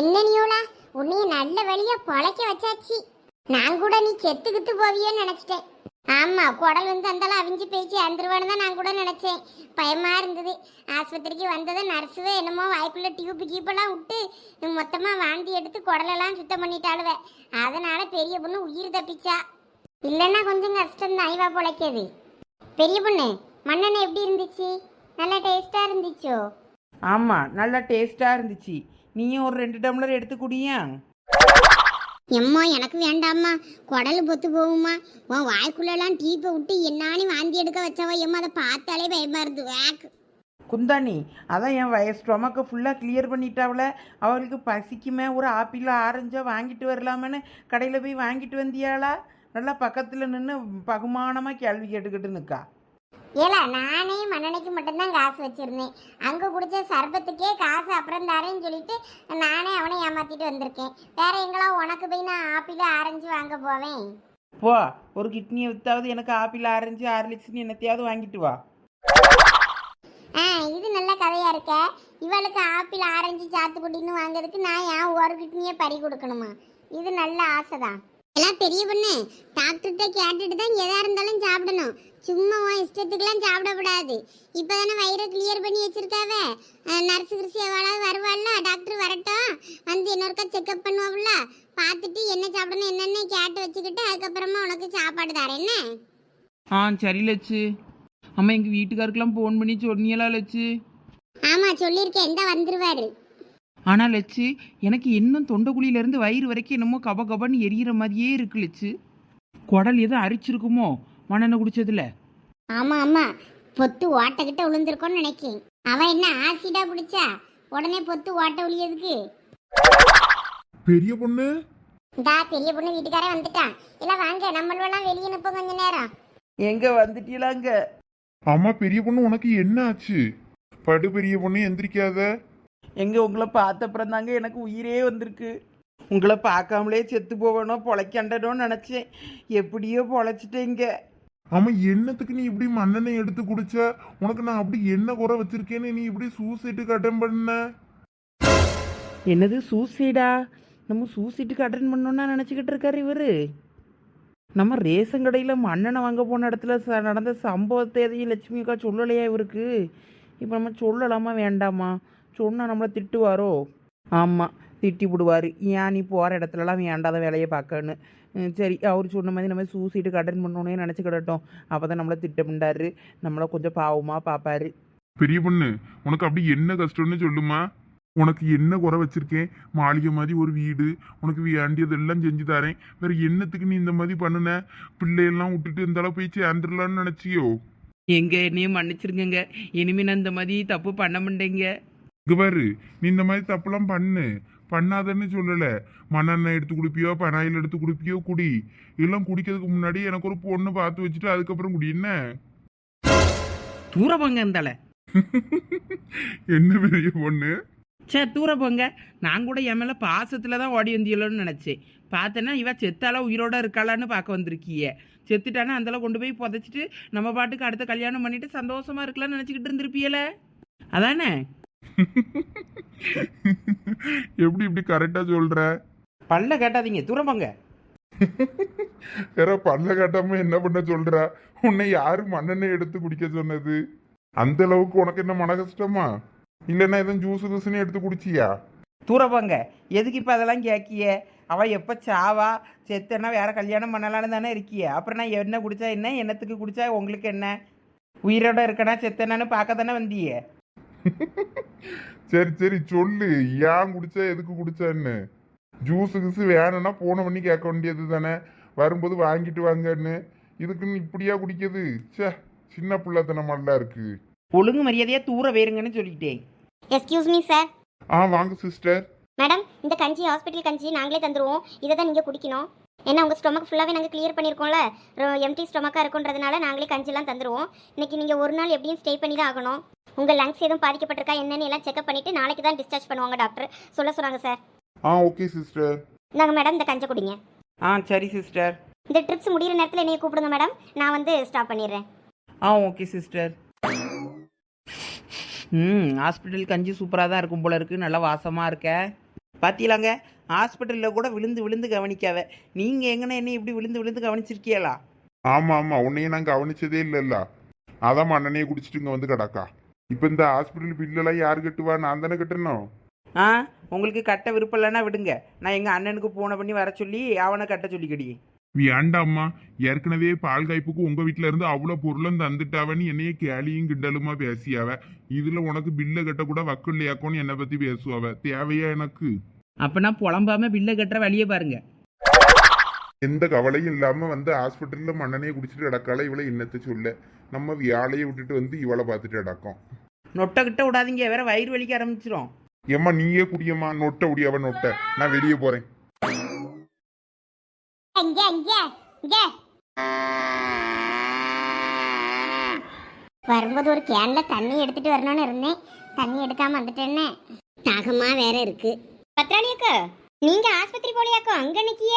என்ன நியூலா? உன்னைய நல்ல வழியா பொழைக்க வச்சாச்சு. நான் கூட நீ செத்துக்கிட்டு போவியோன்னு நினைச்சிட்டேன். ஆமா குடல் வந்து அந்தாலும் அவிஞ்சு பேச்சு அந்துருவானு தான் நான் கூட நினைச்சேன். பயமா இருந்தது. ஆஸ்பத்திரிக்கு வந்ததை நர்ஸுவே என்னமோ வாய்க்குள்ள டியூப் கீப்பெல்லாம் விட்டு மொத்தமா வாந்தி எடுத்து குடலெல்லாம் சுத்தம் பண்ணிட்டாளுவ. அதனால பெரிய பொண்ணு உயிர் தப்பிச்சா. இல்லைன்னா கொஞ்சம் கஷ்டம் தான் ஐவா பொழைக்கிறது. பெரிய பொண்ணு மண்ணெண்ணெய் எப்படி இருந்துச்சு? நல்லா டேஸ்டா இருந்துச்சோ? ஆமாம் நல்லா டேஸ்ட்டாக இருந்துச்சு. நீயும் ஒரு ரெண்டு டம்ளர் எடுத்து குடியா? எம்மா எனக்கு வேண்டாம்மா. குடல் பொத்து போகுமா? உன் வாய்க்குள்ளெல்லாம் டீப்பை விட்டு என்னானி வாந்தி எடுக்க வச்சவ? எம்மா அதை பார்த்தாலே பயமா இருந்து வேக். குந்தாணி அதான் என் வய ஸ்டொமக்கை ஃபுல்லாக கிளியர் பண்ணிட்டாவல. அவளுக்கு பசிக்குமே ஒரு ஆப்பிள் ஆரஞ்சோ வாங்கிட்டு வரலாமேன்னு கடையில் போய் வாங்கிட்டு வந்தியாளா? நல்லா பக்கத்தில் நின்று பகுமானமாக கேள்வி கேட்டுக்கிட்டு நிற்கா ஏலா நானே மண்ணெண்ணைக்கு மட்டும்தான் காசு வச்சிருந்தேன். அங்கே குடிச்ச சர்பத்துக்கே காசு அப்புறம் தரேன்னு சொல்லிட்டு நானே அவனை ஏமாத்திட்டு வந்திருக்கேன். வேற எங்களா உனக்கு போய் நான் ஆப்பிள் ஆரஞ்சு வாங்க போவேன்? போ ஒரு கிட்னியை வித்தாவது எனக்கு ஆப்பிள் ஆரஞ்சு ஆர்லிக்ஸ்னு என்னத்தையாவது வாங்கிட்டு வா. ஆ இது நல்ல கதையா இருக்க. இவளுக்கு ஆப்பிள் ஆரஞ்சு சாத்துக்குடின்னு வாங்குறதுக்கு நான் ஏன் ஒரு கிட்னியை பறி கொடுக்கணுமா? இது நல்ல ஆசைதான். எல்லாம் பெரிய பொண்ணு. டாக்டர்கிட்ட கேட்டுட்டு தான் எதா இருந்தாலும் சாப்பிடணும். சும்மா உன் இஷ்டத்துக்குலாம் சாப்பிடக்கூடாது. இப்போதானே வயிறை கிளியர் பண்ணி வச்சிருக்காவ? நர்ஸு கிருஷி எவ்வளவு வருவாள்ல? டாக்டர் வரட்டும். வந்து இன்னொருக்கா செக்அப் பண்ணுவாள்ல பார்த்துட்டு என்ன சாப்பிடணும் என்னென்ன கேட்டு வச்சுக்கிட்டு அதுக்கப்புறமா உனக்கு சாப்பாடு தரேன். என்ன? ஆ சரி லட்சு அம்மா எங்கள் வீட்டுக்காருக்கெல்லாம் ஃபோன் பண்ணி சொன்னியலா லட்சு ஆமா சொல்லியிருக்கேன். இந்த வந்துருவாரு. ஆனால் லட்சு எனக்கு இன்னும் தொண்டைக்குழியிலேருந்து வயிறு வரைக்கும் என்னமோ கப கபன்னு எரியிற மாதிரியே இருக்கு லட்சு குடல் எதுவும் அரிச்சிருக்குமோ மண்ணெண்ணெய் குடிச்சதுல. ஆமா ஆமா. பொத்து ஓட்டக்கிட்ட விழுந்திருக்கோன்னு நினைக்கேன். அவன் என்ன ஆசிடா குடிச்சா? உடனே பொத்து ஓட்ட ஒளியதுக்கு பெரிய பொண்ணு? இந்தா பெரிய பொண்ணு வீட்டுக்காரே வந்துட்டான். இல்ல வாங்க நம்மளெல்லாம் வெளியே நிப்போம் கொஞ்ச நேரம். எங்க வந்துட்டீங்களாங்க அம்மா பெரிய பொண்ணு உனக்கு என்ன ஆச்சு? படு பெரிய பொண்ணு எந்திரிக்காத. எங்க உங்களை பார்த்தப்புறம் தாங்க எனக்கு உயிரே வந்திருக்கு. உங்களை பார்க்காமலே செத்து போகணும் பொழைக்கண்டனும்னு நினச்சேன். எப்படியோ பொழைச்சிட்டேங்க. ஆமா என்னத்துக்கு நீ இப்படி மண்ணெண்ணெய் எடுத்து குடிச்ச? உனக்கு நான் அப்படி என்ன குறை வச்சிருக்கேன்னு நீ இப்படி சூசைட்டுக்கு அட்டன் பண்ண? என்னது சூசைடா? நம்ம சூசைட்டுக்கு அட்டன் பண்ணோன்னா நினச்சிக்கிட்டு இருக்காரு இவர். நம்ம ரேஷன் கடையில் மண்ணெண்ணெய் வாங்க போன இடத்துல ச நடந்த சம்பவத்தை எதையும் லட்சுமி அக்கா சொல்லலையா இவருக்கு? இப்போ நம்ம சொல்லலாமா வேண்டாமா? சொன்னால் நம்மளை திட்டுவாரோ? ஆமாம் திட்டி விடுவார் ஏன் நீ போகிற இடத்துலலாம் வேண்டாத வேலையை பார்க்கன்னு சரி அவர் சொன்ன மாதிரி நம்ம சூசைட்டுக்கு அட்டன் பண்ணோன்னே நினச்சிக்கிடட்டும் அப்போ தான் நம்மளை திட்டமிண்டாரு நம்மளை கொஞ்சம் பாவமாக பார்ப்பாரு பெரிய பொண்ணு உனக்கு அப்படி என்ன கஷ்டம்னு சொல்லுமா? உனக்கு என்ன குறை வச்சிருக்கேன்? மாளிகை மாதிரி ஒரு வீடு உனக்கு வேண்டியதெல்லாம் செஞ்சு தரேன். வேற என்னத்துக்கு நீ இந்த மாதிரி பண்ணுன? பிள்ளையெல்லாம் விட்டுட்டு இருந்தாலும் போய் சேர்ந்துடலான்னு நினைச்சியோ? எங்க என்னையும் மன்னிச்சிருங்கங்க. இனிமே நான் இந்த மாதிரி தப்பு பண்ண மாட்டேங்க. இங்க பாரு நீ இந்த மாதிரி தப்பெல்லாம் பண்ணு. பண்ணாதன்னு சொல்லல. மண்ணெண்ணெய் எடுத்து குடிப்பியோ பனாயில் எடுத்து குடிப்பியோ குடி. இதெல்லாம் குடிக்கிறதுக்கு முன்னாடி எனக்கு ஒரு பொண்ணு பார்த்து வச்சுட்டு அதுக்கப்புறம் குடி. என்ன? தூர போங்க இருந்தால என்ன பெரிய பொண்ணு? சே தூர போங்க நான் கூட என் மேல பாசத்துல தான் ஓடி வந்தியலோன்னு நினைச்சேன். பார்த்தேன்னா இவ செத்தால உயிரோட இருக்காளான்னு பார்க்க வந்திருக்கீங்க செத்துட்டானா அந்தளவு கொண்டு போய் புதைச்சிட்டு நம்ம பாட்டுக்கு அடுத்த கல்யாணம் பண்ணிட்டு சந்தோஷமா இருக்கலாம்னு நினச்சிக்கிட்டு இருந்திருப்பியல. அதானே? எப்படி இப்படி கரெக்டா சொல்ற? பல்ல கேட்டாதீங்க தூர போங்க. வேற பல்ல காட்டாம என்ன பண்ண சொல்ற? உன்னை யாரு மண்ணெண்ணெய் எடுத்து குடிக்க சொன்னது? அந்த அளவுக்கு உனக்கு என்ன மன கஷ்டமா இல்லைன்னா எதுவும் ஜூஸ் ஜூஸ்னு எடுத்து குடிச்சியா? தூர போங்க. எதுக்கு இப்போ அதெல்லாம் கேட்கிய? அவள் எப்போ சாவா? செத்தனா வேற கல்யாணம் பண்ணலான்னு தானே இருக்கிய. அப்புறம் நான் என்ன குடிச்சா என்ன? என்னத்துக்கு குடிச்சா? உங்களுக்கு என்ன? உயிரோட இருக்கனா செத்தனான்னு பார்க்க தானே வந்தியே? சரி சரி சொல்லு. ஏன் குடிச்சா எதுக்கு குடிச்சான்னு? ஜூஸ் கிசு வேணும்னா போன பண்ணி கேட்க வேண்டியது தானே வரும்போது வாங்கிட்டு வாங்கன்னு. இதுக்குன்னு இப்படியா குடிக்குது ச்சே சின்ன பிள்ளைத்தனமெல்லாம் இருக்கு. ஒழுங்கு மரியாதையா தூர வேறுங்கன்னு சொல்லிட்டேன். எக்ஸ்கியூஸ் மீ சார் ஆ வாங்க சிஸ்டர் மேடம் இந்த கஞ்சி ஹாஸ்பிட்டல் கஞ்சி நாங்களே தந்துருவோம். இதை தான் நீங்கள் குடிக்கணும். ஏன்னா உங்கள் ஸ்டொமக் ஃபுல்லாகவே நாங்கள் கிளியர் பண்ணியிருக்கோம்ல. எம்டி ஸ்டொமக்காக இருக்குன்றதுனால நாங்களே கஞ்சிலாம் தந்துருவோம். இன்னைக்கு நீங்கள் ஒரு நாள் எப்படியும் ஸ்டே பண்ணி தான் ஆகணும். உங்கள் லங்ஸ் எதுவும் பாதிக்கப்பட்டிருக்கா என்னன்னு எல்லாம் செக்அப் பண்ணிவிட்டு நாளைக்கு தான் டிஸ்சார்ஜ் பண்ணுவாங்க டாக்டர் சொல்ல சொன்னாங்க சார் ஆ ஓகே சிஸ்டர் நாங்கள் மேடம் இந்த கஞ்சை குடிங்க. ஆ சரி சிஸ்டர் இந்த ட்ரிப்ஸ் முடியிற நேரத்தில் என்னைய கூப்பிடுங்க மேடம் நான் வந்து ஸ்டாப் பண்ணிடுறேன். ஆ ஓகே சிஸ்டர் ம் ஹாஸ்பிட்டல் கஞ்சி சூப்பராக தான் இருக்கும் போல இருக்கு. நல்லா வாசமாக இருக்க. பாத்தீங்களாங்க? ஹாஸ்பிட்டலில் கூட விழுந்து விழுந்து கவனிக்காவ நீங்கள் எங்கன என்ன இப்படி விழுந்து விழுந்து கவனிச்சிருக்கீங்களா? ஆமா ஆமா. உன்னைய நான் கவனிச்சதே இல்லல்ல. அதான் மண்ணெண்ணையை குடிச்சிட்டு இங்க வந்து கிடக்கா. இப்ப இந்த ஹாஸ்பிட்டல் பில்லெல்லாம் யாரு கட்டுவா? நான் தானே கட்டணும். ஆ உங்களுக்கு கட்ட விருப்பம் இல்லைன்னா விடுங்க. நான் எங்கள் அண்ணனுக்கு ஃபோனை பண்ணி வர சொல்லி அவனை கட்ட சொல்லிக்கடி. வேண்டாம்மா ஏற்கனவே பால் காய்ப்புக்கு உங்க வீட்ல இருந்து அவ்வளவு பொருளும் தந்துட்டாவன்னு என்னைய கேலியும் கிண்டலுமா பேசியாவ? இதுல உனக்கு பில்ல கட்ட கூட வக்கு இல்லையாக்கோன்னு என்னை பத்தி பேசுவாவ? தேவையா எனக்கு? அப்போனா புலம்பாம பில்லை கட்டுற வழியே பாருங்க. எந்த கவலையும் இல்லாம வந்து ஹாஸ்பிட்டல்ல மண்ணெண்ணையை குடிச்சிட்டு கிடக்கால இவளை என்னத்தை சொல்ல. நம்ம வியாழையை விட்டுட்டு வந்து இவளை பார்த்துட்டு கிடக்கும். நொட்டை கிட்ட விடாதீங்க வேற வயிறு வலிக்க ஆரம்பிச்சிரும். ஏம்மா நீயே குடியம்மா நொட்டை குடியாவ நொட்டை. நான் வெளியே போறேன். வரும்போது ஒரு கேன்ல தண்ணி எடுத்துட்டு வரணும்னு இருந்தேன். தண்ணி எடுக்காம வந்துட்டேன்னு. தாகமா வேற இருக்கு. அக்கா நீங்க ஆஸ்பத்திரி போலியாக்கோ அங்க நிக்கிய?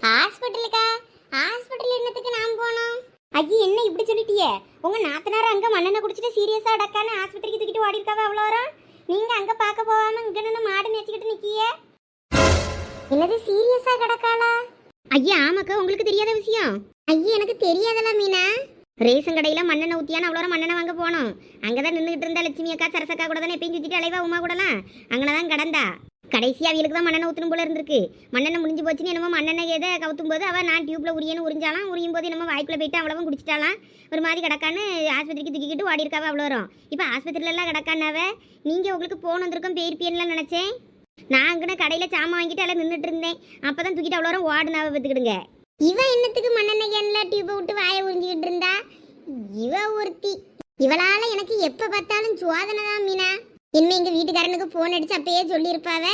ஹாஸ்பிட்டலுக்கா? ஹாஸ்பிட்டல் என்னத்துக்கு நான் போனோம்? ஐயோ என்ன இப்படி சொல்லிட்டியே? உங்க நாத்தனார் அங்க மண்ணெண்ணை குடிச்சிட்டு சீரியஸா அடக்கான ஆஸ்பத்திரிக்கு தூக்கிட்டு ஓடி இருக்காவ அவ்வளோ வரும் நீங்க அங்க பார்க்க போகாம இங்க நின்று மாடு மேய்ச்சிக்கிட்டு நிக்கிய? என்னது சீரியஸா கிடக்காளா? ஐயா ஆமாக்கா உங்களுக்கு தெரியாத விஷயம். ஐயா எனக்கு தெரியாதல மீனா. ரேஷன் கடையில் மண்ணெண்ணை ஊத்தியான அவ்வளோ மண்ணெண்ணை வாங்க போனோம். அங்கே தான் நின்றுட்டு இருந்தா லட்சுமி அக்கா சரசக்கா கூட தானே எப்பயும் சுற்றிட்டு அலைவா உமா கூடலாம்? அங்கனதான் கடந்தா. கடைசியாக அவளுக்கு தான் மண்ணெண்ணை ஊற்றணும் போல இருந்திருக்கு. மண்ணெண்ணை முடிஞ்சு போச்சுன்னு என்னமோ மண்ணெண்ணை எதை கவுத்தும் போது அவ நான் டியூப்பில் உரியன்னு உறிஞ்சாலாம். உரியும் போது நம்ம வாய்க்குள்ள போயிட்டு அவ்வளவும் குடிச்சிட்டாலாம். ஒரு மாதிரி கிடக்கான்னு ஆஸ்பத்திரிக்கு தூக்கிக்கிட்டு ஓடி இருக்காவ அவ்வளோ வரும் இப்போ ஆஸ்பத்திரில எல்லாம் கிடக்கானாவ நீங்கள் உங்களுக்கு போன் வந்திருக்கோம் பேர்ப்பியன்லாம் நினச்சேன். நான் அங்கே கடையில் சாமான் வாங்கிட்டு எல்லாம் நின்றுட்டு இருந்தேன். அப்பதான் தூக்கிட்டு அவ்வளோ வரும் ஓடுனாவ பார்த்துக்கிடுங்க. இவன் என்னத்துக்கு மண்ணெண்ணெய் கேன்ல டியூப்பை விட்டு வாயை உறிஞ்சிக்கிட்டு இருந்தா? இவ ஒருத்தி. இவளால் எனக்கு எப்போ பார்த்தாலும் சுவாதனை தான் மீனா. இனிமே எங்கள் வீட்டுக்காரனுக்கு ஃபோன் அடிச்சு அப்பயே சொல்லியிருப்பாவ?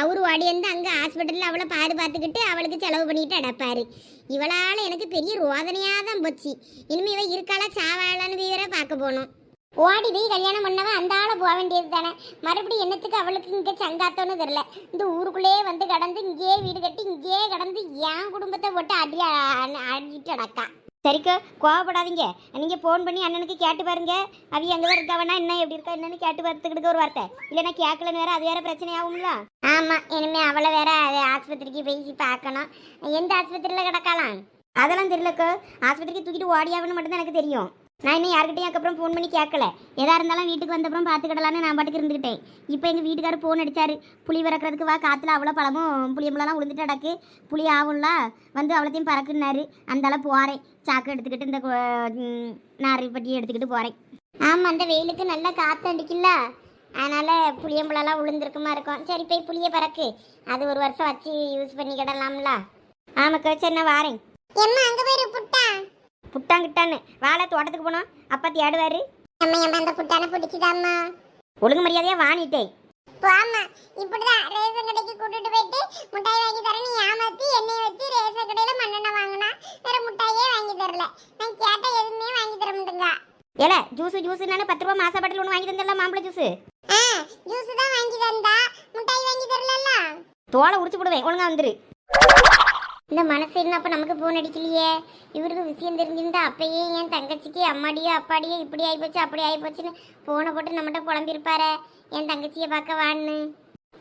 அவர் ஓடி வந்து ஹாஸ்பிட்டலில் அவளை பாது பார்த்துக்கிட்டு அவளுக்கு செலவு பண்ணிட்டு அடப்பாரு. இவளால் எனக்கு பெரிய ரோதனையாக தான் போச்சு. இனிமே இவ இருக்காளா சாவாளான்னு வேற பார்க்க போனோம் ஓடி போய் கல்யாணம் பண்ணவ அந்த ஆளை போக வேண்டியது தானே. மறுபடியும் என்னத்துக்கு அவளுக்கு இங்கே சங்காத்தோன்னு தெரில இந்த ஊருக்குள்ளேயே வந்து கடந்து இங்கேயே வீடு கட்டி இங்கேயே கடந்து என் குடும்பத்தை போட்டு அடி அடிட்டு அடக்கா சரிக்கா கோவப்படாதீங்க. நீங்கள் ஃபோன் பண்ணி அண்ணனுக்கு கேட்டு பாருங்க. அவி தான் இருக்கவனா என்ன எப்படி இருக்கா? என்னன்னு கேட்டு பார்த்துக்கிட்டு ஒரு வார்த்தை. இல்லைன்னா கேட்கலன்னு வேற அது வேற பிரச்சனை ஆகும்ல ஆமாம் இனிமே அவளை வேற ஆஸ்பத்திரிக்கு போய் பார்க்கணும். எந்த ஆஸ்பத்திரியில் கிடக்கலாம் அதெல்லாம் தெரியலக்கா. ஆஸ்பத்திரிக்கு தூக்கிட்டு ஓடியாகணும்னு மட்டும்தான் எனக்கு தெரியும். நான் இன்னும் யார்கிட்டயும் அதுக்கப்புறம் ஃபோன் பண்ணி கேட்கல. எதாக இருந்தாலும் வீட்டுக்கு வந்தப்புறம் பார்த்துக்கிடலான்னு நான் பாட்டுக்கு இருந்துக்கிட்டேன் இப்போ எங்கள் வீட்டுக்காரர் ஃபோன் அடித்தார் புளி பறக்கிறதுக்கு வா காற்றுல அவ்வளோ பழமும் புளியம்பளம்லாம் விழுந்துட்டு அடக்கு புளி ஆகும்ல? வந்து அவ்வளோத்தையும் பறக்குனாரு அந்தால போகிறேன் சாக்கு எடுத்துக்கிட்டு இந்த நாரை பட்டியை எடுத்துக்கிட்டு போகிறேன் ஆமாம் அந்த வெயிலுக்கு நல்லா காற்று அடிக்கல அதனால் புளியம்பழம்லாம் விழுந்துருக்குமா இருக்கும். சரி போய் புளிய பறக்கு. அது ஒரு வருஷம் வச்சு யூஸ் பண்ணிக்கிடலாம்ல. ஆமாக்கா சரி நான் வாரேன். எம்மா அங்கே போய் புட்டா. புட்டாங்கிட்டான்னு. வாழை தோட்டத்துக்கு போனோம். அப்பா தேடுவாரு. அம்மா அந்த புட்டான பிடிச்சிதாம்மா. ஒழுங்கு மரியாதையா வாங்கிட்டேன் போம்மா இப்படிதான் ரேஷன் கடைக்கு கூட்டிட்டு போயிட்டு முட்டாய் வாங்கி தரேன் நீ ஏமாத்தி எண்ணெய் வச்சு ரேஷன் கடையில மண்ணெண்ணெய் வாங்கினா வேற முட்டாயே வாங்கி தரல. நான் கேட்ட எதுவுமே வாங்கி தர மாட்டேங்க. ஏல ஜூஸ் ஜூஸ் நானே பத்து ரூபா மாசா பாட்டில் ஒன்று வாங்கி தந்தல மாம்பழ ஜூஸ் ஜூஸ் தான் வாங்கி தந்தா முட்டாய் வாங்கி தரல தோலை உரிச்சு போடுவேன். ஒழுங்கா வந்துரு. இந்த மனசு என்ன அப்போ நமக்கு ஃபோன் அடிக்கலையே? இவருக்கு விஷயம் தெரிஞ்சிருந்தா அப்பயே என் தங்கச்சிக்கு அம்மாடியோ அப்பாடியோ இப்படி ஆகிப்போச்சு அப்படி ஆகிப்போச்சுன்னு ஃபோனை போட்டு நம்மகிட்ட புலம்பிருப்பாரு என் தங்கச்சியை பார்க்க வான்னு.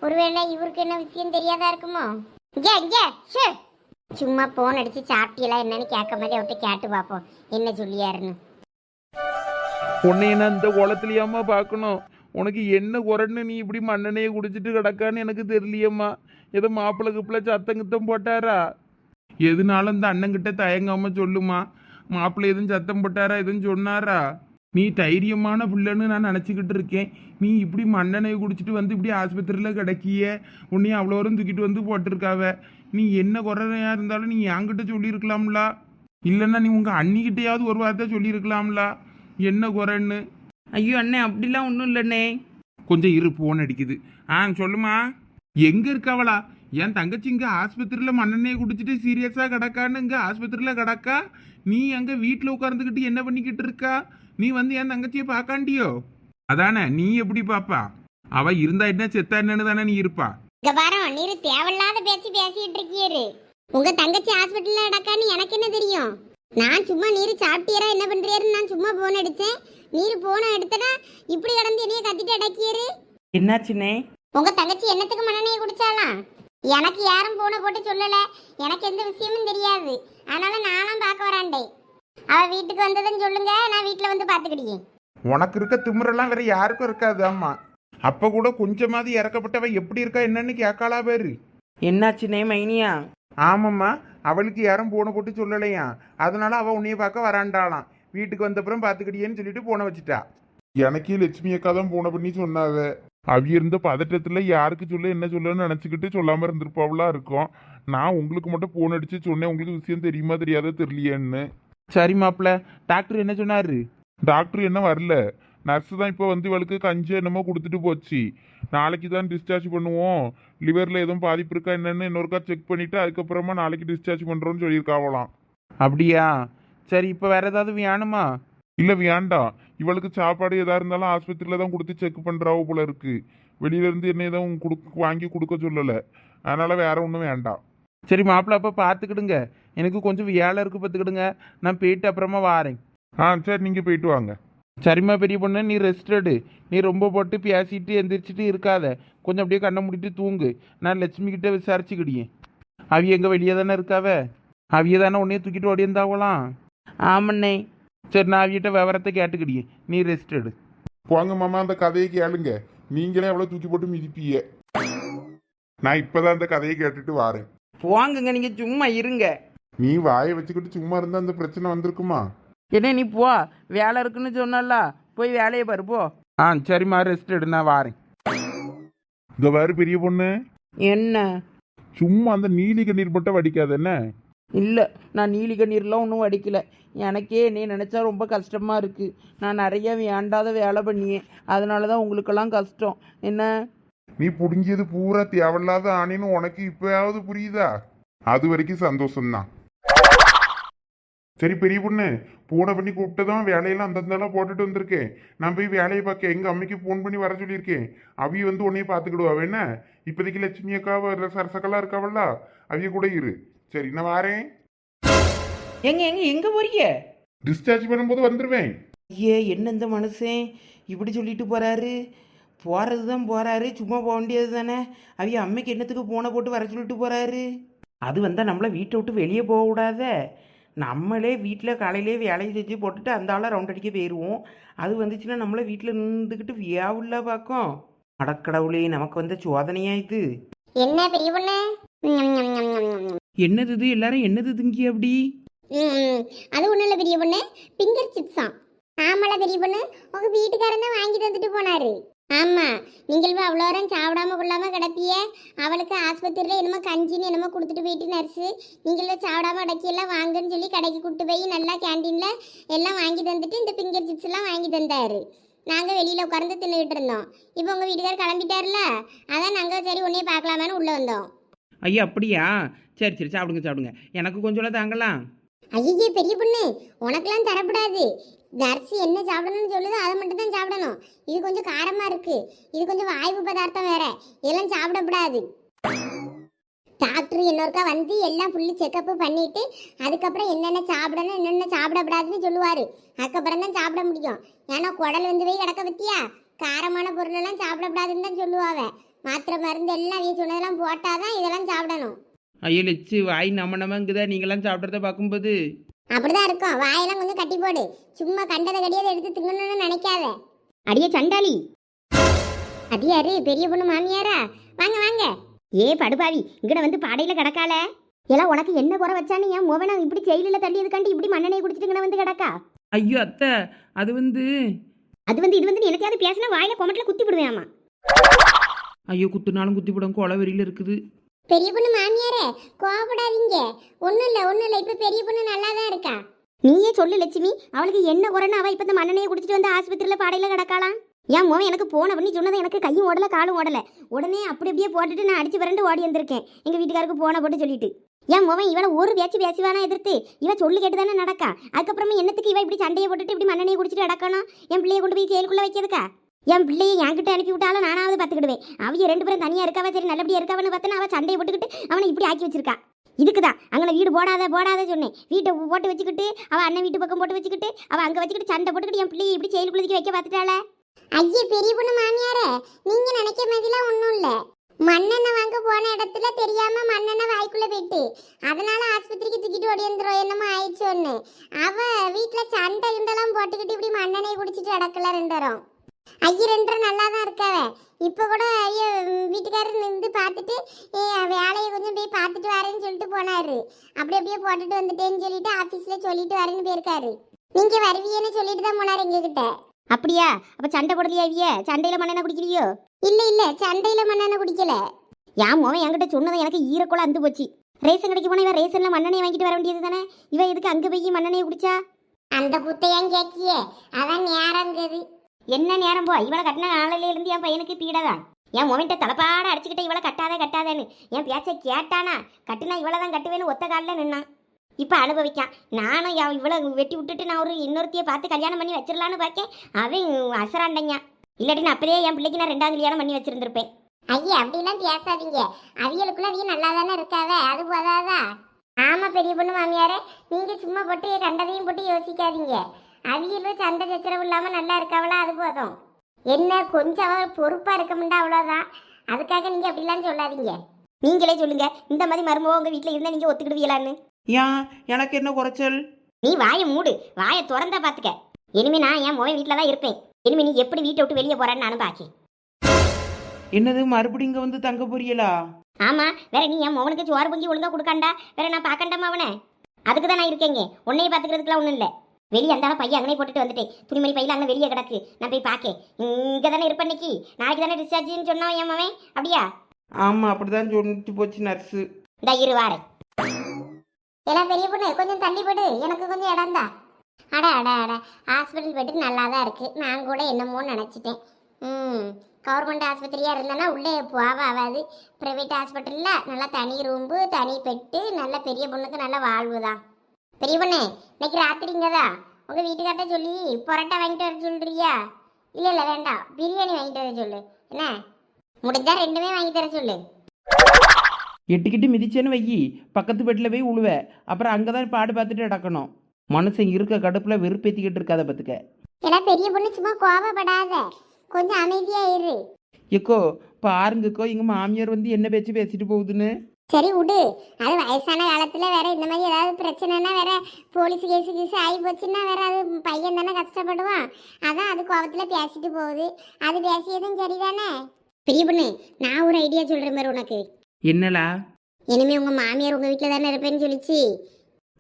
ஒருவேளை இவருக்கு என்ன விஷயம் தெரியாதா இருக்குமோ? இங்கே இங்கே ஷே. சும்மா ஃபோன் அடிச்சு சாப்பிட்டீங்களா என்னன்னு கேட்க மாதிரி அவர்கிட்ட கேட்டு பார்ப்போம். என்ன சொல்லியாருன்னு. உன்னை நான் இந்த குளத்துலையாம்மா பார்க்கணும். உனக்கு என்ன குரன்னு நீ இப்படி மண்ணெண்ணையை குடிச்சிட்டு கிடக்கான்னு எனக்கு தெரியலையம்மா. ஏதோ மாப்பிள்ளை கிப்பிள்ள சத்தம் கித்தம் போட்டாரா? எதுனாலும் இந்த அண்ணங்கிட்ட தயங்காம சொல்லுமா. மாப்பிள்ளை எதுவும் சத்தம் போட்டாரா எதுவும் சொன்னாரா? நீ தைரியமான பிள்ளைன்னு நான் நினச்சிக்கிட்டு இருக்கேன். நீ இப்படி மண்ணெண்ணெயை குடிச்சிட்டு வந்து இப்படி ஆஸ்பத்திரியில் கிடக்கிய. உன்னையும் அவ்வளோ வரும் தூக்கிட்டு வந்து போட்டிருக்காவ. நீ என்ன குறையா இருந்தாலும் நீ என்கிட்ட சொல்லியிருக்கலாம்ல. இல்லைன்னா நீ உங்கள் அண்ணிக்கிட்டையாவது ஒரு வார்த்தை சொல்லியிருக்கலாம்ல. என்ன குறைன்னு ஐயோ அண்ணே அப்படிலாம் ஒன்றும் இல்லைண்ணே. கொஞ்சம் இரு போன் அடிக்குது. ஆ சொல்லுமா. எங்க இருக்கவளா? என் தங்கச்சி இங்க ஆஸ்பத்திரியில மண்ணெண்ணெயை குடிச்சிட்டு சீரியஸா கிடக்கான்னு இங்க ஆஸ்பத்திரியில கிடக்கா? நீ அங்க வீட்டில் உட்கார்ந்துக்கிட்டு என்ன பண்ணிக்கிட்டு இருக்கா? நீ வந்து என் தங்கச்சியை பார்க்காண்டியோ? அதானே நீ எப்படி பாப்பா? அவ இருந்தா என்ன செத்தா என்னன்னு தானே நீ இருப்பா. இங்க பாரு நீர் தேவையில்லாத பேச்சு பேசிட்டு இருக்கியாரு உங்க தங்கச்சி ஹாஸ்பிட்டல்ல நடக்கான்னு எனக்கு என்ன தெரியும்? நான் சும்மா நீர் சாப்பிட்டீரா என்ன பண்றியாருன்னு நான் சும்மா போன் அடிச்சேன். நீர் போன எடுத்தனா இப்படி கடந்து என்னைய கத்திட்டு அடக்கியாரு என்னாச்சுண்ணே உங்க தங்கச்சி என்னத்துக்கு மண்ணெண்ணெய் குடிச்சாலாம் எனக்கு யாரும் பூனை போட்டு சொல்லல. எனக்கு எந்த விஷயமும் தெரியாது. அதனால நானும் பார்க்க வராண்டே அவ வீட்டுக்கு வந்ததுன்னு சொல்லுங்க நான் வீட்டுல வந்து பாத்துக்கிட்டேன் உனக்கு இருக்க திமிரெல்லாம் வேற யாருக்கும் இருக்காது ஆமா அப்ப கூட கொஞ்சமாவது இறக்கப்பட்டவ எப்படி இருக்கா என்னன்னு கேட்காளா பேரு என்னாச்சுனே மைனியா? ஆமாம்மா அவளுக்கு யாரும் போனை போட்டு சொல்லலையா? அதனால அவ உன்னைய பார்க்க வராண்டாளாம். வீட்டுக்கு வந்தப்புறம் பாத்துக்கிட்டியேன்னு சொல்லிட்டு போனை வச்சுட்டா. எனக்கே லட்சுமி அக்கா தான் போன பண்ணி சொன்னாவ அவிய இருந்த பதட்டத்துல யாருக்கு சொல்ல என்ன சொல்லன்னு நினைச்சுக்கிட்டு சொல்லாம இருந்திருப்பாவளா இருக்கும். நான் உங்களுக்கு மட்டும் போன் அடிச்சு சொன்னேன். உங்களுக்கு விஷயம் தெரியுமா தெரியாதோ தெரியலையேன்னு. சரி மாப்பிள்ள டாக்டர் என்ன சொன்னாரு? டாக்டர் என்ன வரல. நர்ஸ் தான் இப்போ வந்து இவளுக்கு கஞ்சி என்னமோ கொடுத்துட்டு போச்சு. நாளைக்கு தான் டிஸ்சார்ஜ் பண்ணுவோம். லிவரில் எதுவும் பாதிப்பு இருக்கா என்னன்னு இன்னொருக்கா செக் பண்ணிட்டு அதுக்கப்புறமா நாளைக்கு டிஸ்சார்ஜ் பண்ணுறோன்னு சொல்லியிருக்காவலாம் அப்படியா? சரி இப்போ வேற ஏதாவது வேணுமா இல்லை வேண்டாம் இவளுக்கு சாப்பாடு எதா இருந்தாலும் ஆஸ்பத்திரியில் தான் கொடுத்து செக் பண்ணுறாவோ போல இருக்கு. வெளியில இருந்து என்ன எதுவும் கொடுக்க வாங்கி கொடுக்க சொல்லலை. அதனால வேற ஒன்றும் வேண்டாம். சரி மாப்பிள்ள அப்போ பார்த்துக்கிடுங்க எனக்கு கொஞ்சம் வேலை இருக்கு பார்த்துக்கிடுங்க நான் போயிட்டு அப்புறமா வாரேன். ஆ சரி நீங்கள் போயிட்டு வாங்க. சரிம்மா பெரிய பொண்ணு நீ ரெஸ்ட் எடு. நீ ரொம்ப போட்டு பேசிட்டு எந்திரிச்சிட்டு இருக்காத. கொஞ்சம் அப்படியே கண்ணை முடிட்டு தூங்கு. நான் லட்சுமி கிட்ட விசாரிச்சுக்கிடியேன். அவி எங்கே வெளியே தானே இருக்காவ? அவிய தானே உன்னையே தூக்கிட்டு ஓடியிருந்தாவலாம்? ஆமண்ணே. சரி நான் அவியிட்ட விவரத்தை கேட்டுக்கிடியேன் நீ ரெஸ்ட் எடு. போங்க மாமா அந்த கதையை கேளுங்க. நீங்களே எவ்வளோ தூக்கி போட்டு மிதிப்பீங்க? நான் இப்போதான் அந்த கதையை கேட்டுட்டு வாரேன். போங்கங்க நீங்க சும்மா இருங்க. நீ வாயை வச்சுக்கிட்டு சும்மா இருந்தா அந்த பிரச்சனை வந்திருக்குமா? என்ன நீ போ. வேலை இருக்குன்னு சொன்னல போய் வேலையை பாரு போ. ஆ சரிம்மா ரெஸ்ட் எடு நான் வாரேன். இந்த வேறு பெரிய பொண்ணு. என்ன? சும்மா அந்த நீலி கண்ணீர் மட்டும் வடிக்காத என்ன? இல்லை நான் நீலி கண்ணீர்லாம் ஒன்றும் வடிக்கல எனக்கே என்னை நினச்சா ரொம்ப கஷ்டமாக இருக்குது நான் நிறைய வேண்டாத வேலை பண்ணியேன் அதனால தான் உங்களுக்கெல்லாம் கஷ்டம். என்ன? நீ புடுங்கியது பூரா தேவையில்லாத ஆணின்னு உனக்கு இப்பயாவது புரியுதா? அது வரைக்கும் சந்தோஷம்தான். சரி பெரிய பொண்ணு பூனை பண்ணி கூப்பிட்டதும் வேலையெல்லாம் அந்தந்தெல்லாம் போட்டுட்டு வந்திருக்கேன். நான் போய் வேலையை பார்க்க எங்கள் அம்மைக்கு ஃபோன் பண்ணி வர சொல்லியிருக்கேன். அவிய வந்து உன்னையே பார்த்துக்கிடுவா என்ன? இப்போதைக்கு லட்சுமி அக்கா வர சரசக்கெல்லாம் இருக்காவல்ல அவிய கூட இரு. சரி நான் வாரேன். எங்க எங்க எங்கே போறீங்க? டிஸ்சார்ஜ் பண்ணும்போது வந்துடுவேன் ஐயே என்ன இந்த மனுஷன்? இப்படி சொல்லிட்டு போறாரு. போகிறது தான் போறாரு. சும்மா போக வேண்டியது தானே அவிய அம்மைக்கு என்னத்துக்கு போனை போட்டு வர சொல்லிட்டு போறாரு? அது வந்தால் நம்மளை வீட்டை விட்டு வெளியே போகக்கூடாதே நம்மளே வீட்டில் காலையிலே வேலையை செஞ்சு போட்டுட்டு அந்த ஆளை ரவுண்ட் அடிக்க போயிடுவோம் அது வந்துச்சுன்னா நம்மளை வீட்டில் நின்றுக்கிட்டு வியாவுள்ள பார்க்கும். அடக்கடவுளே நமக்கு வந்த சோதனையா இது? என்ன பெரிய பொண்ணு? என்னது இது? எல்லாரும் என்னது திங்கி அப்படி. அது ஒண்ணும் இல்ல பெரிய பொண்ணு. பிங்கர் சிப்ஸாம் ஆமால பெரிய பொண்ணு. உங்க வீட்டுக்காரன் தான் வாங்கி தந்துட்டு போனாரு. ஆமா. நீங்கள் அவ்வளோ நேரம் சாப்பிடாம கொள்ளாம கிடப்பிய? அவளுக்கு ஆஸ்பத்திரியில் என்னமோ கஞ்சின்னு என்னமோ கொடுத்துட்டு போயிட்டு நர்ஸு. நீங்களும் சாப்பிடாம எல்லாம் வாங்கன்னு சொல்லி கடைக்கு கூட்டு போய் நல்லா கேண்டீன்ல எல்லாம் வாங்கி தந்துட்டு இந்த பிங்கர் சிப்ஸ் எல்லாம் வாங்கி தந்தாரு. நாங்கள் வெளியில் உட்கார்ந்து தின்னுகிட்டு இருந்தோம். இப்போ உங்கள் வீட்டுக்காரர் கிளம்பிட்டார்ல? அதான் நாங்கள் சரி உன்னையே பார்க்கலாமான்னு உள்ளே வந்தோம். ஐயா அப்படியா? சரி சரி சாப்பிடுங்க சாப்பிடுங்க. எனக்கு கொஞ்சம் தாங்கலாம். ஐயே பெரிய பொண்ணு உனக்கெல்லாம் தரப்படாது நர்ஸு என்ன சாப்பிடணும்னு சொல்லுதோ அதை மட்டும் தான் சாப்பிடணும். இது கொஞ்சம் காரமா இருக்கு. இது கொஞ்சம் வாய்வு பதார்த்தம் வேற. இதெல்லாம் சாப்பிடக்கூடாது. டாக்டர் இன்னொருக்கா வந்து எல்லாம் ஃபுல்லு செக்கப் பண்ணிட்டு அதுக்கப்புறம் என்னென்ன சாப்பிடணும் என்னென்ன சாப்பிடக்கூடாதுன்னு சொல்லுவார். அதுக்கப்புறம் தான் சாப்பிட முடியும். ஏன்னா குடல் வந்து போய் கிடக்க பத்தியா காரமான பொருளெல்லாம் சாப்பிடக்கூடாதுன்னு தான் சொல்லுவாங்க மாத்திரை மருந்து எல்லாம் அவங்க சொன்னதெல்லாம் போட்டாதான் இதெல்லாம் சாப்பிடணும். ஐயோ லட்சு வாய் நம்ம நம்மங்குதா நீங்களாம் சாப்பிட்றத பார்க்கும்போது. அப்படிதான் இருக்கும். வாயெல்லாம் கொஞ்சம் கட்டி போடு. சும்மா கண்டதை கடியதை எடுத்து திங்கணும்னு நினைக்காத. அடியே சண்டாளி. அது யாரு பெரிய பொண்ணு மாமியாரா? வாங்க வாங்க. ஏ படுபாவி இங்கட வந்து பாடையில கிடக்கால எல்லாம் உனக்கு என்ன குறை வச்சான்னு என் முவனை இப்படி ஜெயிலில் தள்ளியதுக்காண்டி இப்படி மண்ணெண்ணெய் குடிச்சிட்டு வந்து கிடக்கா? ஐயோ அத்தை அது வந்து அது வந்து இது வந்து எனக்காவது பேசினா வாயில கொமட்டில் குத்தி விடுவேன் ஐயோ குத்துனாலும் குத்தி போடும் கொலை வெறியில் இருக்குது. பெரிய பொண்ணு மாமியாரே கோவப்படாதீங்க. ஒன்றும் இல்லை ஒன்றும் இல்லை. இப்போ பெரிய பொண்ணு நல்லா தான் இருக்கா? நீயே சொல்லு லட்சுமி. அவளுக்கு என்ன குறைன்னு அவள் இப்போ இந்த மண்ணனையை குடிச்சிட்டு வந்து ஆஸ்பத்திரியில் பாடையில் கிடக்காளாம் என் மோன் எனக்கு போன பண்ணி சொன்னது எனக்கு கையும் ஓடல காலும் ஓடல. உடனே அப்படி அப்படியே போட்டுட்டு நான் அடிச்சு விரண்டு ஓடி வந்திருக்கேன். எங்கள் வீட்டுக்காருக்கு போன போட்டு சொல்லிட்டு. என் மோவன் இவளை ஒரு பேச்சு பேசுவானா எதிர்த்து? இவன் சொல்லு கேட்டு தானே நடக்கா? அதுக்கப்புறமா என்னத்துக்கு இவன் இப்படி சண்டையை போட்டுட்டு இப்படி மன்னனையை குடிச்சிட்டு நடக்கணும் என் பிள்ளைய கொண்டு போய் செயலுக்குள்ளே வைக்கிறதுக்கா? என் பிள்ளையை என்கிட்ட அனுப்பி விட்டாலும் நானாவது பார்த்துக்கிடுவேன். அவங்க ரெண்டு பேரும் தனியாக இருக்காவா சரி நல்லபடியாக இருக்காவன்னு பார்த்தா அவள் சண்டையை போட்டுக்கிட்டு அவனை இப்படி ஆக்கி வச்சிருக்கா. இதுக்குதான். அங்கே வீடு போடாத போடாத சொன்னேன். வீட்டை போட்டு வச்சுக்கிட்டு அவள் அண்ணன் வீட்டு பக்கம் போட்டு வச்சுக்கிட்டு அவள் அங்கே வச்சுக்கிட்டு சண்டை போட்டுக்கிட்டு என் பிள்ளையை இப்படி செயலுக்குள்ளதுக்கு வைக்க பார்த்துட்டாளே? ஐயே பெரிய பொண்ணு மாமியாரே நீங்க நினைக்க மாதிரிலாம் ஒன்றும் இல்லை. மண்ணெண்ணெய் வாங்க போன இடத்துல தெரியாம மண்ணெண்ணெய் வாய்க்குள்ள போயிட்டு அதனால ஆஸ்பத்திரிக்கு தூக்கிட்டு ஓடிந்துரும் என்னமோ ஆயிடுச்சு ஒன்று அவ வீட்டில் சண்டை கிண்டெல்லாம் போட்டுக்கிட்டு இப்படி மண்ணெண்ணெய் குடிச்சிட்டு அடக்கல ரெண்டரும் ஐயா ரெண்டரும் நல்லா தான் இருக்காவ. இப்போ கூட ஐயா வீட்டுக்காரர் நின்று பார்த்துட்டு "ஏ, வேலையை கொஞ்சம் போய் பார்த்துட்டு வரேன்னு சொல்லிட்டு போனாரு. அப்படி அப்படியே போட்டுட்டு வந்துட்டேன்னு சொல்லிட்டு ஆஃபீஸில் சொல்லிட்டு வரேன்னு போயிருக்காரு. நீங்க வருவீன்னு சொல்லிட்டு தான் போனாரு எங்ககிட்ட. அப்படியா? அப்ப சண்டை போடலையா இவிய? சண்டையில மண்ணெண்ணெய் குடிக்கலையோ இல்ல இல்ல சண்டையில மண்ணெண்ணெய் குடிக்கல. என் மோவன் என்கிட்ட சொன்னது எனக்கு ஈரக்குள்ள அந்து போச்சு. ரேஷன் கடைக்கு போனா இவன் ரேஷன்ல மண்ணெண்ணெய் வாங்கிட்டு வர வேண்டியது தானே? இவன் எதுக்கு அங்க போய் மண்ணெண்ணெய் குடிச்சா? அந்த குத்தையான் கேக்கியே அதான் நேரங்குது என்ன நேரம் போ? இவளை கட்டின நாளிலேருந்து என் பையனுக்கு பீடதான் என் மொமெண்ட்டை தலைப்பாட அடிச்சுக்கிட்ட இவளை கட்டாத கட்டாதேன்னு. என் பேச்சை கேட்டானா? கட்டுனா இவளை தான் கட்டுவேன்னு ஒத்த காலில் நின்னான். இப்போ அனுபவிக்கான். நானும் என் வெட்டி விட்டுட்டு நான் ஒரு இன்னொருத்தையை பார்த்து கல்யாணம் பண்ணி வச்சிடலான்னு பார்க்கேன். அவன் அசராண்டங்க இல்லாட்டி நான் அப்பவே என் பிள்ளைக்கு நான் ரெண்டாவது கல்யாணம் பண்ணி வச்சிருந்திருப்பேன். ஐயா அப்படிலாம் பேசாதீங்க. அவியலுக்குள்ள அவிய நல்லா தானே இருக்காவ? அது போதாதா? ஆமா பெரிய பொண்ணு மாமியாரே. நீங்க சும்மா போட்டு கண்டதையும் போட்டு யோசிக்காதீங்க. அவியலும் சண்டை சச்சரவு இல்லாம நல்லா இருக்காவளா? அது போதும். என்ன கொஞ்சம் அவ பொறுப்பா இருக்க முடியா அவ்வளவுதான் அதுக்காக நீங்க அப்படிலாம் சொல்லாதீங்க. நீங்களே சொல்லுங்க இந்த மாதிரி மருமகம் உங்க வீட்டில் இருந்தால் நீங்கள் ஒத்துக்கிடுவீங்களான்னு? ஏன்? எனக்கு என்ன குறைச்சல்? நீ வாயை மூடு வாயை திறந்தா பார்த்துக்க இனிமே நான் என் மோவன் வீட்டில் தான் இருப்பேன். இனிமே நீ எப்படி வீட்டை விட்டு வெளியே போறேன்னு நானும் பாக்கி. என்னது மறுபடியும் இங்கே வந்து தங்க போறீங்களா? ஆமா வேற நீ என் மோவனுக்கு சோறு பொங்கி ஒழுங்கா கொடுக்காண்டா? வேற நான் பார்க்கண்டாமா அவனை? அதுக்கு தான் நான் இருக்கேங்க. உன்னைய பார்த்துக்கிறதுக்குலாம் ஒன்றும் இல்லை. வெளியே அந்த பையன் அங்கனே போட்டுட்டு வந்துட்டேன். துணிமணி பையில அங்கே வெளியே கிடக்கு. நான் போய் பார்க்கேன் இங்கே தானே இருப்பேன் இன்னைக்கு? நாளைக்கு தானே டிஸ்சார்ஜ்னு சொன்னான் என் மவன். அப்படியா? ஆமாம் அப்படிதான் சொல்லிட்டு போச்சு நர்ஸு இந்த இரு வாரேன். எல்லாம் பெரிய பொண்ணு கொஞ்சம் தள்ளி போடு. எனக்கு கொஞ்சம் இடம் தான் அட அட அட. ஹாஸ்பிட்டல் போயிட்டு நல்லா தான் இருக்கு. நான் கூட என்னமோன்னு நினச்சிட்டேன். ம் கவர்மெண்ட் ஆஸ்பத்திரியாக இருந்தேன்னா உள்ளே போவ ஆகாது ப்ரைவேட் ஹாஸ்பிட்டலில் நல்லா தனி ரூம்பு தனி பெட்டு நல்ல பெரிய பொண்ணுக்கு நல்ல வாழ்வு தான். பெரிய பொண்ணு இன்னைக்கு ராத்திரிங்க தான் உங்கள் வீட்டுக்கார்ட்ட சொல்லி பரோட்டா வாங்கிட்டு வர சொல்றியா? இல்லை இல்லை வேண்டாம். பிரியாணி வாங்கிட்டு வர சொல்லு. என்ன? முடிஞ்சா ரெண்டுமே வாங்கி தர சொல்லு. எட்டுக்கிட்டு மிதிச்சேன்னு வையி பக்கத்து பெட்டில் போய் உழுவ. அப்புறம் அங்கே தான் பாடு பார்த்துட்டு நடக்கணும். மனுஷன் இருக்க கடுப்பில் வெறுப்பேற்றிக்கிட்டு இருக்காத பார்த்துக்க எல்லாம் பெரிய பொண்ணு சும்மா கோவப்படாத. கொஞ்சம் அமைதியா இரு. எக்கோ பாருங்கக்கோ எங்கள் மாமியார் வந்து என்ன பேச்சு பேசிட்டு போகுதுன்னு? சரி விடு. அது வயசான காலத்துல வேற இந்த மாதிரி ஏதாவது பிரச்சனைனா வேற போலீஸ் கேஸ் கீஸ் ஆகி போச்சுன்னா வேற அது பையன் தானே கஷ்டப்படுவான். அதான் அது கோவத்துல பேசிட்டு போகுது. அது பேசியதும் சரிதானே? பெரிய பொண்ணு நான் ஒரு ஐடியா சொல்றேன் பாரு உனக்கு. என்னலா இனிமே உங்க மாமியார் உங்க வீட்டில் தானே இருப்பேன்னு சொல்லிச்சு.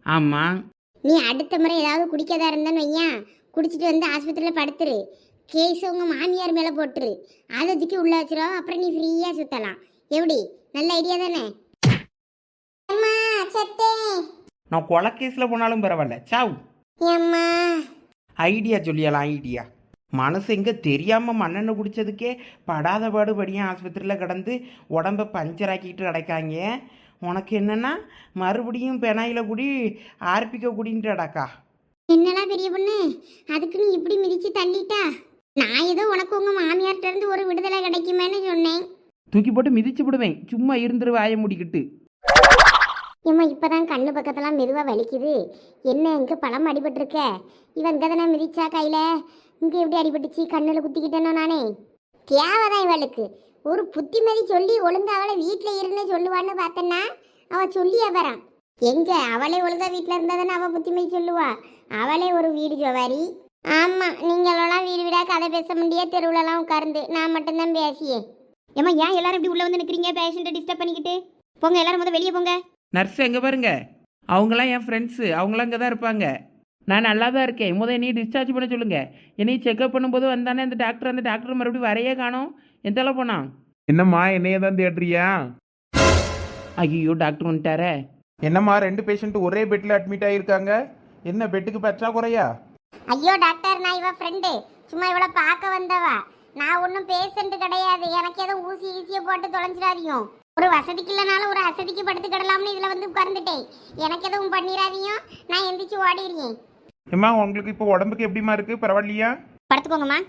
ஆமாம் நீ அடுத்த முறை ஏதாவது குடிக்கதா இருந்தான்னு வையன். குடிச்சிட்டு வந்து ஆஸ்பத்திரியில் படுத்துரு. கேஸ் உங்க மாமியார் மேலே போட்டுரு. அதை தூக்கி உள்ள வச்சிரும் அப்புறம் நீ ஃப்ரீயாக சுத்தலாம். எப்படி? நல்ல ஐடியா தானே? சத்தேன் நான் கொலை கேஸில் போனாலும் பரவாயில்ல. சாவ். அம்மா ஐடியா சொல்லியலாம் ஐடியா. மனசு எங்கே தெரியாமல் மண்ணெண்ணெய் குடித்ததுக்கே படாத பாடு படியும் ஆஸ்பத்திரியில் கிடந்து உடம்ப பஞ்சராக்கிட்டு கிடக்காங்க உனக்கு என்னென்னா மறுபடியும் பெனாயில் குடி ஆர்பிக்க குடின்ட்டு அடக்கா என்னடா பெரிய பொண்ணு? அதுக்கு நீ இப்படி மிதிச்சு தள்ளிட்டா? நான் ஏதோ உனக்கு உங்க மாமியார்ட்ட இருந்து ஒரு விடுதலை கிடைக்குமேன்னு சொன்னேன். தூக்கி போட்டு மிதிச்சு விடுவேன். சும்மா இருந்துரு வாயை முடிக்கிட்டு. ஏம்மா இப்பதான் கண்ணு பக்கத்தெல்லாம் மெதுவாக வலிக்குது. என்ன இங்கே பழம் அடிபட்டிருக்க? இவன் இங்கே தானே மிதிச்சா கையில்? இங்கே எப்படி அடிபட்டுச்சு? கண்ணில் குத்திக்கிட்டேனோ நானே. தேவைதான் இவளுக்கு. ஒரு புத்திமதி சொல்லி ஒழுங்கா அவளை வீட்டில் இருன்னு சொல்லுவான்னு பார்த்தேன்னா அவள் சொல்லி வரான் எங்கே? அவளே ஒழுங்கா வீட்டில் இருந்தால் தானே அவள் புத்திமதி சொல்லுவா? அவளே ஒரு வீடு ஜோவாரி. ஆமாம் நீங்களெல்லாம் வீடு வீடாக கதை பேச முடியாது தெருவுலலாம் உட்கார்ந்து. நான் மட்டும்தான் பேசியே. ஏம்மா ஏன் எல்லாரும் இப்படி உள்ளே வந்து நிற்கிறீங்க பேஷண்ட்டை டிஸ்டர்ப் பண்ணிக்கிட்டு. போங்க எல்லாரும் முதல்ல வெளியே போங்க. நர்ஸ் எங்கே பாருங்க? அவங்களாம் என் ஃப்ரெண்ட்ஸு அவங்களாம் இங்கே தான் இருப்பாங்க. நான் நல்லா தான் இருக்கேன். முதல் என்னையும் டிஸ்சார்ஜ் பண்ண சொல்லுங்க. என்னையும் செக்அப் பண்ணும்போது வந்தானே அந்த டாக்டர் அந்த டாக்டர் மறுபடியும் வரையே காணோம். எந்தளவு போனான் என்னம்மா என்னைய தான் தேடுறியா? ஐயோ டாக்டர் வந்துட்டாரே. என்னம்மா ரெண்டு பேஷண்ட் ஒரே பெட்ல அட்மிட் ஆயிருக்காங்க? என்ன பெட்டுக்கு பற்றாக்குறையா ஐயோ டாக்டர் நான் இவ ஃப்ரெண்டு சும்மா இவளை பார்க்க வந்தவா. நான் ஒன்றும் பேஷண்ட் கிடையாது. எனக்கு எதுவும் ஊசி ஈசியை போட்டு தொலைஞ்சிடாதீங்க. ஒரு வசதிக்கு இல்லைனாலும் ஒரு அசதிக்கு படுத்து கிடலாம்னு இதில் வந்து உட்கார்ந்துட்டேன். எனக்கு எதுவும் பண்ணிடாதீங்க நான் எந்திரிச்சு ஓடிடுறேன். ஏம்மா உங்களுக்கு இப்போ உடம்புக்கு எப்படிமா இருக்கு? பரவாயில்லையா? படுத்துக்கோங்கம்மா.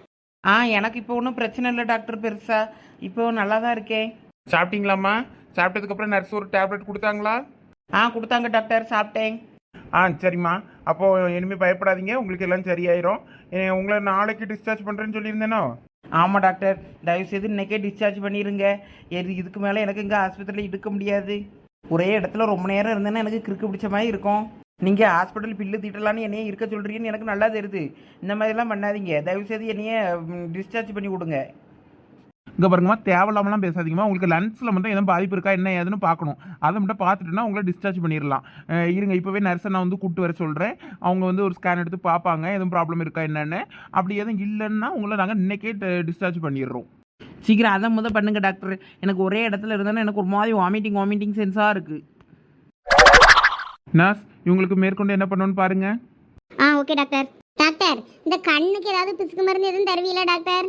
ஆ எனக்கு இப்போ ஒன்றும் பிரச்சனை இல்லை டாக்டர் பெருசா. இப்போ நல்லா தான் இருக்கேன் சாப்பிட்டீங்களாம்மா? சாப்பிட்டதுக்கு அப்புறம் நர்ஸ் ஒரு டேப்லெட் கொடுத்தாங்களா? ஆ கொடுத்தாங்க டாக்டர். சாப்பிட்டேன். ஆ சரிம்மா. அப்போ இனிமேல் பயப்படாதீங்க. உங்களுக்கு எல்லாம் சரியாயிரும். ஏ, உங்களை நாளைக்கு டிஸ்சார்ஜ் பண்ணுறேன்னு சொல்லியிருந்தேனோ? ஆமாம் டாக்டர். தயவுசெய்து இன்னைக்கே டிஸ்சார்ஜ் பண்ணிடுங்க எது இதுக்கு மேலே எனக்கு இங்கே ஆஸ்பத்திரியில் இருக்க முடியாது. ஒரே இடத்துல ரொம்ப நேரம் இருந்தேன்னா எனக்கு கிறுக்கு பிடிச்ச மாதிரி இருக்கும். நீங்கள் ஹாஸ்பிட்டல் பில்லு தீட்டலான்னு என்னையே இருக்க சொல்கிறீங்கன்னு எனக்கு நல்லா தெரியுது. இந்த மாதிரிலாம் பண்ணாதீங்க. தயவுசெய்து என்னையே டிஸ்சார்ஜ் பண்ணி கொடுங்க இங்கே பாருங்கம்மா தேவையில்லாமலாம் பேசாதீங்கம்மா. உங்களுக்கு லன்ஸில் மட்டும் எதுவும் பாதிப்பு இருக்கா என்ன ஏதுன்னு பார்க்கணும். அதை மட்டும் பார்த்துட்டுனா உங்களை டிஸ்சார்ஜ் பண்ணிடலாம். இருங்க இப்போவே நர்ஸை நான் வந்து கூப்பிட்டு வர சொல்கிறேன் அவங்க வந்து ஒரு ஸ்கேன் எடுத்து பார்ப்பாங்க எதுவும் ப்ராப்ளம் இருக்கா என்னன்னு. அப்படி எதுவும் இல்லைன்னா உங்களை நாங்கள் இன்னைக்கே டிஸ்சார்ஜ் பண்ணிடுறோம். சீக்கிரம் அதை முத பண்ணுங்க டாக்டர் எனக்கு ஒரே இடத்துல இருந்தேன்னா எனக்கு ஒரு மாதிரி வாமிட்டிங் வாமிட்டிங் சென்ஸாக இருக்குது நர்ஸ் இவங்களுக்கு மேற்கொண்டு என்ன பண்ணணும்னு பாருங்க. ஆ ஓகே டாக்டர் டாக்டர் இந்த கண்ணுக்கு ஏதாவது பிசுக்கு மருந்து எதுவும் தருவீங்களா டாக்டர்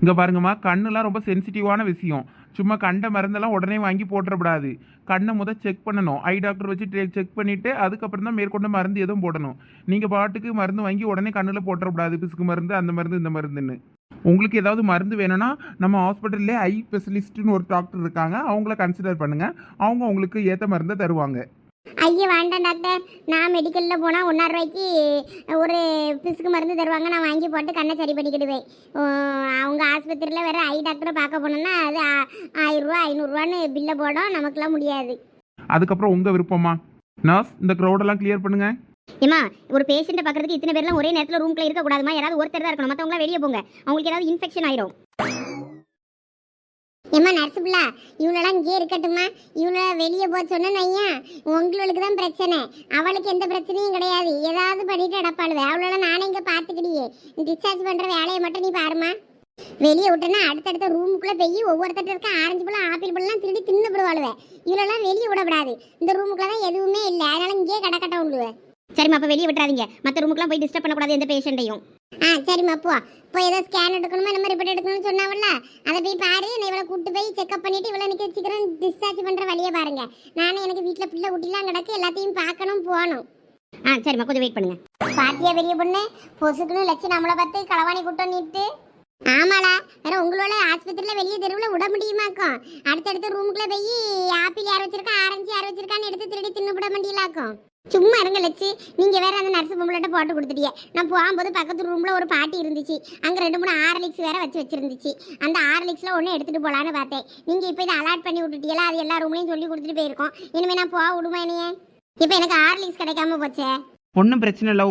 இங்கே பாருங்கம்மா கண்ணுலாம் ரொம்ப சென்சிட்டிவான விஷயம். சும்மா கண்ட மருந்தெல்லாம் உடனே வாங்கி போட்டுறக்கூடாது கண்ணை முத செக் பண்ணணும். ஐ டாக்டர் வச்சு செக் பண்ணிவிட்டு அதுக்கப்புறம் தான் மேற்கொண்டு மருந்து எதுவும் போடணும். நீங்கள் பாட்டுக்கு மருந்து வாங்கி உடனே கண்ணில் போட்டுறக்கூடாது பிசுக்கு மருந்து அந்த மருந்து இந்த மருந்துன்னு. உங்களுக்கு ஏதாவது மருந்து வேணும்னா நம்ம ஹாஸ்பிட்டல்லே ஐ ஸ்பெஷலிஸ்ட்டுன்னு ஒரு டாக்டர் இருக்காங்க. அவங்கள கன்சிடர் பண்ணுங்கள் அவங்க உங்களுக்கு ஏற்ற மருந்தை தருவாங்க. ஐயா வேண்டாம் டாக்டர். நான் மெடிக்கலில் போனால் ஒன்றரை ரூபாய்க்கு ஒரு பிசுக்கு மருந்து தருவாங்க. நான் வாங்கி போட்டு கண்ணை சரி பண்ணிக்கிடுவேன். அவங்க ஆஸ்பத்திரியில் வேறு ஐ டாக்டரை பார்க்க போனோம்னா அது ஆயிரரூவா ஐநூறுரூவான்னு பில்லை போடும். நமக்குலாம் முடியாது. அதுக்கப்புறம் உங்கள் விருப்பமா? நர்ஸ் இந்த க்ரௌடெல்லாம் கிளியர் பண்ணுங்க. ஏமா ஒரு பேஷண்ட்டை பார்க்கறதுக்கு இத்தனை பேர்லாம் ஒரே நேரத்தில் ரூம்குள்ள இருக்கக்கூடாதுமா யாராவது ஒருத்தர் தான் இருக்கணும். மற்றவங்களாம் வெளியே போங்க. அவங்களுக்கு ஏதாவது இன்ஃபெக்ஷன் ஆயிரும். ஏம்மா நர்ஸு பிள்ளை இவ்வளோலாம் இங்கே இருக்கட்டுமா இவ்வளோ வெளியே போக சொன்னேன்னு ஐயா உங்களுக்கு தான் பிரச்சனை. அவளுக்கு எந்த பிரச்சனையும் கிடையாது. ஏதாவது பண்ணிட்டு அடப்பாளுவே அவ்வளோலாம் நானே இங்கே பார்த்துக்கிடியே. டிஸ்சார்ஜ் பண்ணுற வேலையை மட்டும் நீ பாருமா வெளியே விட்டேன்னா அடுத்தடுத்த ரூமுக்குள்ளே போய் ஒவ்வொருத்தர் இருக்க ஆரஞ்சு பழம் ஆப்பிள் பழம்லாம் திருடி தின்னு விடுவாளுவே இவ்வளோலாம் வெளியே விடக்கூடாது. இந்த ரூமுக்குள்ள தான் எதுவுமே இல்லை. அதனால இங்கேயே கடக்கட்ட விடுவேன் சரிம்மா அப்போ வெளியே விட்டுறாதீங்க. மற்ற ரூமுக்குலாம் போய் டிஸ்டர்ப் பண்ணக்கூடாது எந்த பேஷண்ட்டையும் ஆ சரிம்மா போ. இப்போ ஏதோ ஸ்கேன் எடுக்கணுமா? மாதிரி ரிப்போர்ட் எடுக்கணும்னு சொன்னாவல்ல? அதை போய் பாரு. நான் இவளை கூட்டு போய் செக்அப் பண்ணிட்டு இவளை நிக்க சீக்கிரம் டிஸ்சார்ஜ் பண்ற வழியை பாருங்க. நானும் எனக்கு வீட்டில் பிள்ளை குட்டிலாம் கிடக்கு. எல்லாத்தையும் பார்க்கணும் போகணும். ஆ சரிம்மா கொஞ்சம் வெயிட் பண்ணுங்க. பாத்தியா பெரிய பொண்ணு? பொசுக்குன்னு லட்சம் நம்மளை பார்த்து களவாணி கூட்டம் நீட்டு. ஆமாடா. வேற உங்களோட ஆஸ்பத்திரியில வெளியே தெருவில் விட முடியுமாக்கும்? அடுத்தடுத்த ரூமுக்குள்ள போய் ஆப்பிள் யார் வச்சிருக்கா? ஆரஞ்சு யார் வச்சிருக்கான்னு எடுத்து திருடி தின்னுபிட முடியலாக்கும் சும்மா இருங்க லட்சி. நீங்கள் வேற அந்த நர்ஸ் பொம்பளைட்ட போட்டு கொடுத்துட்டியே. நான் போகும்போது பக்கத்து ரூமில் ஒரு பாட்டி இருந்துச்சு. அங்கே ரெண்டு மூணு ஆர்லிக்ஸ் வேற வச்சு வச்சிருந்துச்சு. அந்த ஆர்லிக்ஸில் ஒன்று எடுத்துகிட்டு போகலான்னு பார்த்தேன். நீங்கள் இப்போ இதை அலாட் பண்ணி விட்டுட்டீங்களா அது எல்லா ரூம்லையும் சொல்லி கொடுத்துட்டு போயிருக்கோம். இனிமேல் நான் போக விடுமா என்னையே? இப்போ எனக்கு ஆர்லிக்ஸ் கிடைக்காம போச்சே. ஒன்றும் பிரச்சனை இல்லை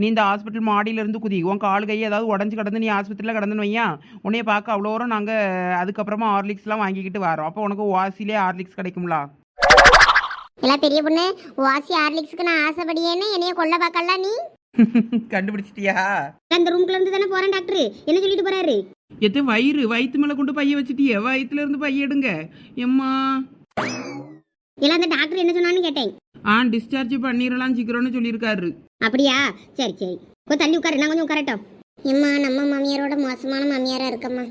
நீ இந்த ஹாஸ்பிட்டல் மாடியிலேருந்து குதி. உன் கால் கை ஏதாவது உடஞ்சி கிடந்து நீ ஹாஸ்பிட்டலில் கிடந்துன்னு வையா உன்னைய பார்க்க அவ்வளோ வரும் நாங்கள் அதுக்கப்புறமா ஹார்லிக்ஸ்லாம் வாங்கிக்கிட்டு வரோம். அப்போ உனக்கு வாசிலே ஹார்லிக்ஸ் கிடைக்கும்லா? எல்லாம் பெரிய பொண்ணு வாசி ஹார்லிக்ஸ்க்கு நான் ஆசைப்படியேன்னு என்னைய கொல்ல பார்க்கலாம் நீ? கண்டுபிடிச்சிட்டியா? அந்த ரூம்குள்ள இருந்து தானே போறேன் டாக்டர் என்ன சொல்லிட்டு போறாரு? எத்து வயிறு? வயிற்று மேலே கொண்டு பைய வச்சுட்டியே? வயிற்றுல இருந்து பைய எடுங்க. எம்மா? எல்லாம் அந்த டாக்டர் என்ன சொன்னான்னு கேட்டேன். ஆ டிஸ்சார்ஜ் பண்ணிடலாம் சீக்கிரம்னு சொல்லியிருக்காரு. அப்படியா? சரி சரி. கொஞ்சம் தள்ளி உட்காரு நான் கொஞ்சம் உட்காரட்டும். எம்மா நம்ம மாமியாரோட மோசமான மாமியாரா இருக்கம்மா.